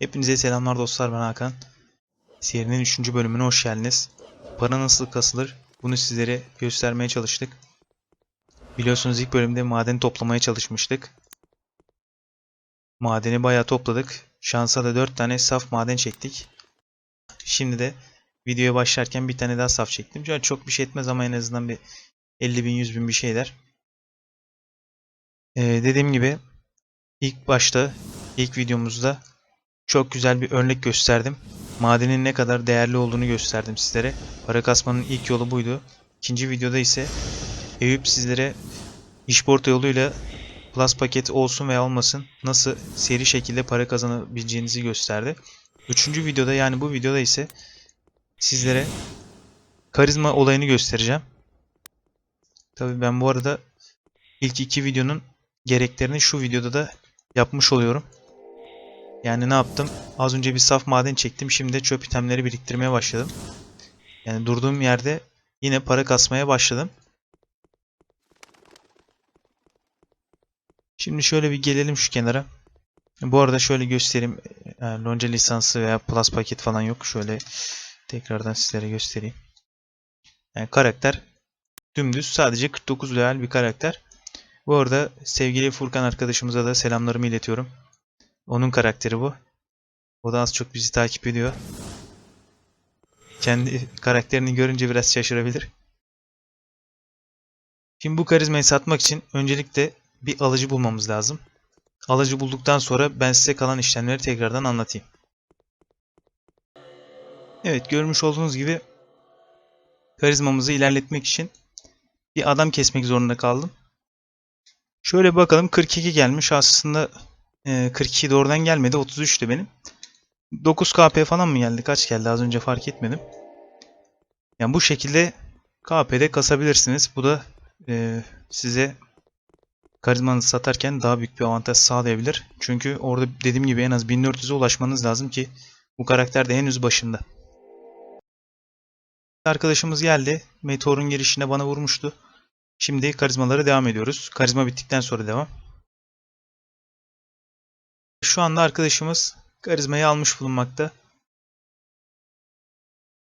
Hepinize selamlar dostlar ben Hakan. Serinin 3. bölümüne hoş geldiniz. Para nasıl kasılır bunu sizlere göstermeye çalıştık. Biliyorsunuz ilk bölümde maden toplamaya çalışmıştık. Madeni bayağı topladık. Şansa da 4 tane saf maden çektik. Şimdi de videoya başlarken bir tane daha saf çektim. Şöyle çok bir şey etmez ama en azından bir 50 bin 100 bin bir şey eder. Ee, dediğim gibi ilk başta ilk videomuzda çok güzel bir örnek gösterdim. Madenin ne kadar değerli olduğunu gösterdim sizlere. Para kasmanın ilk yolu buydu. İkinci videoda ise Eyüp sizlere işporta yoluyla Plus paket olsun veya olmasın nasıl seri şekilde para kazanabileceğinizi gösterdi. Üçüncü videoda yani bu videoda ise sizlere karizma olayını göstereceğim. Tabii ben bu arada ilk iki videonun gereklerini şu videoda da yapmış oluyorum. Yani ne yaptım? Az önce bir saf maden çektim. Şimdi çöp itemleri biriktirmeye başladım. Yani durduğum yerde yine para kasmaya başladım. Şimdi şöyle bir gelelim şu kenara. Bu arada şöyle göstereyim. Yani lonca lisansı veya plus paket falan yok. Şöyle tekrardan sizlere göstereyim. Yani karakter dümdüz sadece 49 level bir karakter. Bu arada sevgili Furkan arkadaşımıza da selamlarımı iletiyorum. Onun karakteri bu. O da az çok bizi takip ediyor. Kendi karakterini görünce biraz şaşırabilir. Şimdi bu karizmayı satmak için öncelikle bir alıcı bulmamız lazım. Alıcı bulduktan sonra ben size kalan işlemleri tekrardan anlatayım. Evet görmüş olduğunuz gibi karizmamızı ilerletmek için bir adam kesmek zorunda kaldım. Şöyle bakalım 42 gelmiş aslında e, 42 doğrudan gelmedi 33'tü benim. 9 KP falan mı geldi kaç geldi az önce fark etmedim. Yani bu şekilde KP'de kasabilirsiniz. Bu da e, size karizmanızı satarken daha büyük bir avantaj sağlayabilir. Çünkü orada dediğim gibi en az 1400'e ulaşmanız lazım ki bu karakter de henüz başında. Arkadaşımız geldi. Meteor'un girişine bana vurmuştu. Şimdi karizmalara devam ediyoruz. Karizma bittikten sonra devam. Şu anda arkadaşımız karizmayı almış bulunmakta.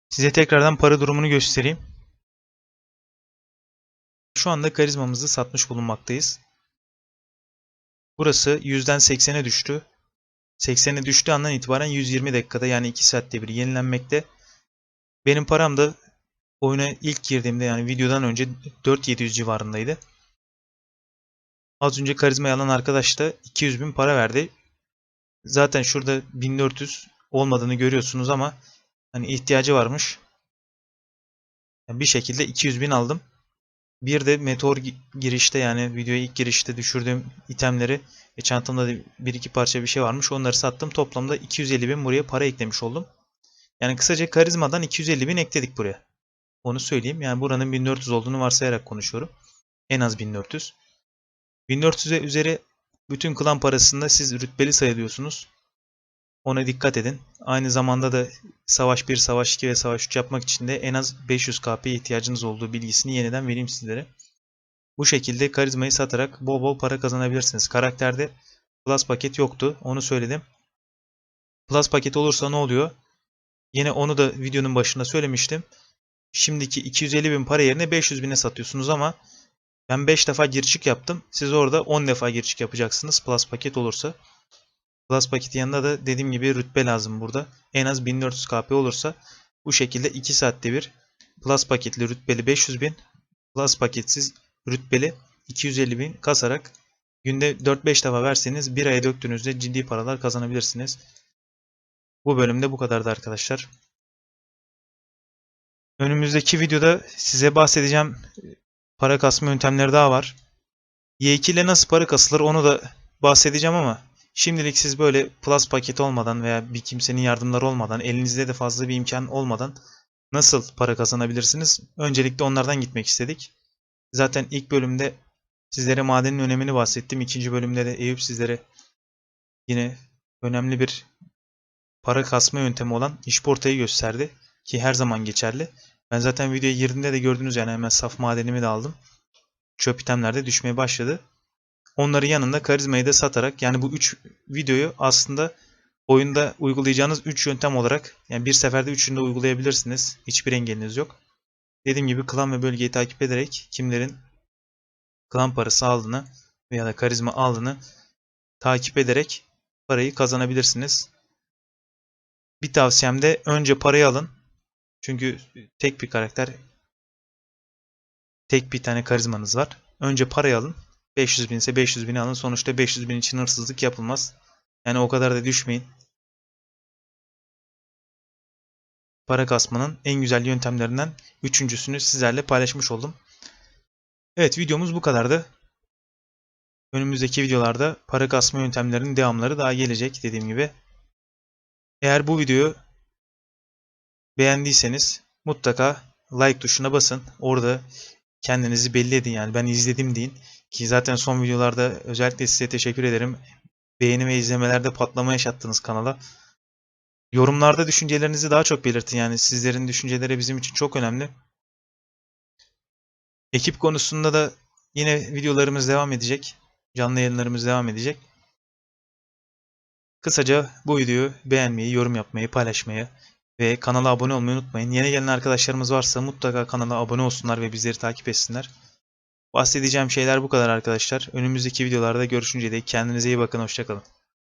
Size tekrardan para durumunu göstereyim. Şu anda karizmamızı satmış bulunmaktayız. Burası 100'den 80'e düştü. 80'e düştüğü andan itibaren 120 dakikada yani 2 saatte bir yenilenmekte. Benim param da oyuna ilk girdiğimde yani videodan önce 4700 civarındaydı. Az önce karizma alan arkadaş da 200 bin para verdi. Zaten şurada 1400 olmadığını görüyorsunuz ama hani ihtiyacı varmış. Yani bir şekilde 200 bin aldım. Bir de meteor girişte yani videoya ilk girişte düşürdüğüm itemleri ve çantamda da bir iki parça bir şey varmış. Onları sattım. Toplamda 250 bin buraya para eklemiş oldum. Yani kısaca karizmadan 250 bin ekledik buraya. Onu söyleyeyim. Yani buranın 1400 olduğunu varsayarak konuşuyorum. En az 1400. 1400'e üzeri bütün klan parasında siz rütbeli sayılıyorsunuz. Ona dikkat edin. Aynı zamanda da savaş 1, savaş 2 ve savaş 3 yapmak için de en az 500 KP'ye ihtiyacınız olduğu bilgisini yeniden vereyim sizlere. Bu şekilde karizmayı satarak bol bol para kazanabilirsiniz. Karakterde Plus paket yoktu. Onu söyledim. Plus paket olursa ne oluyor? Yine onu da videonun başında söylemiştim. Şimdiki 250 bin para yerine 500 bine satıyorsunuz ama ben 5 defa gir çık yaptım. Siz orada 10 defa gir çık yapacaksınız Plus paket olursa. Plus paketin yanında da dediğim gibi rütbe lazım burada. En az 1400 KP olursa bu şekilde 2 saatte bir Plus paketli rütbeli 500 bin, Plus paketsiz rütbeli 250 bin kasarak günde 4-5 defa verseniz bir aya döktüğünüzde ciddi paralar kazanabilirsiniz. Bu bölümde bu kadardı arkadaşlar. Önümüzdeki videoda size bahsedeceğim para kasma yöntemleri daha var. Y2 ile nasıl para kasılır onu da bahsedeceğim ama şimdilik siz böyle plus paket olmadan veya bir kimsenin yardımları olmadan, elinizde de fazla bir imkan olmadan nasıl para kazanabilirsiniz? Öncelikle onlardan gitmek istedik. Zaten ilk bölümde sizlere madenin önemini bahsettim. İkinci bölümde de Eyüp sizlere yine önemli bir para kasma yöntemi olan işportayı gösterdi. Ki her zaman geçerli. Ben zaten videoya girdiğimde de gördünüz yani hemen saf madenimi de aldım. Çöp itemlerde düşmeye başladı. Onların yanında karizmayı da satarak yani bu 3 videoyu aslında oyunda uygulayacağınız 3 yöntem olarak yani bir seferde üçünü de uygulayabilirsiniz. Hiçbir engeliniz yok. Dediğim gibi klan ve bölgeyi takip ederek kimlerin klan parası aldığını veya da karizma aldığını takip ederek parayı kazanabilirsiniz. Bir tavsiyem de önce parayı alın. Çünkü tek bir karakter tek bir tane karizmanız var. Önce parayı alın. 500 bin ise 500 bini alın. Sonuçta 500 bin için hırsızlık yapılmaz. Yani o kadar da düşmeyin. Para kasmanın en güzel yöntemlerinden üçüncüsünü sizlerle paylaşmış oldum. Evet videomuz bu kadardı. Önümüzdeki videolarda para kasma yöntemlerinin devamları daha gelecek dediğim gibi. Eğer bu videoyu beğendiyseniz mutlaka like tuşuna basın. Orada kendinizi belli edin yani ben izledim deyin. Ki zaten son videolarda özellikle size teşekkür ederim. Beğeni ve izlemelerde patlama yaşattınız kanala. Yorumlarda düşüncelerinizi daha çok belirtin. Yani sizlerin düşünceleri bizim için çok önemli. Ekip konusunda da yine videolarımız devam edecek. Canlı yayınlarımız devam edecek. Kısaca bu videoyu beğenmeyi, yorum yapmayı, paylaşmayı ve kanala abone olmayı unutmayın. Yeni gelen arkadaşlarımız varsa mutlaka kanala abone olsunlar ve bizleri takip etsinler. Bahsedeceğim şeyler bu kadar arkadaşlar. Önümüzdeki videolarda görüşünceye dek kendinize iyi bakın. Hoşçakalın.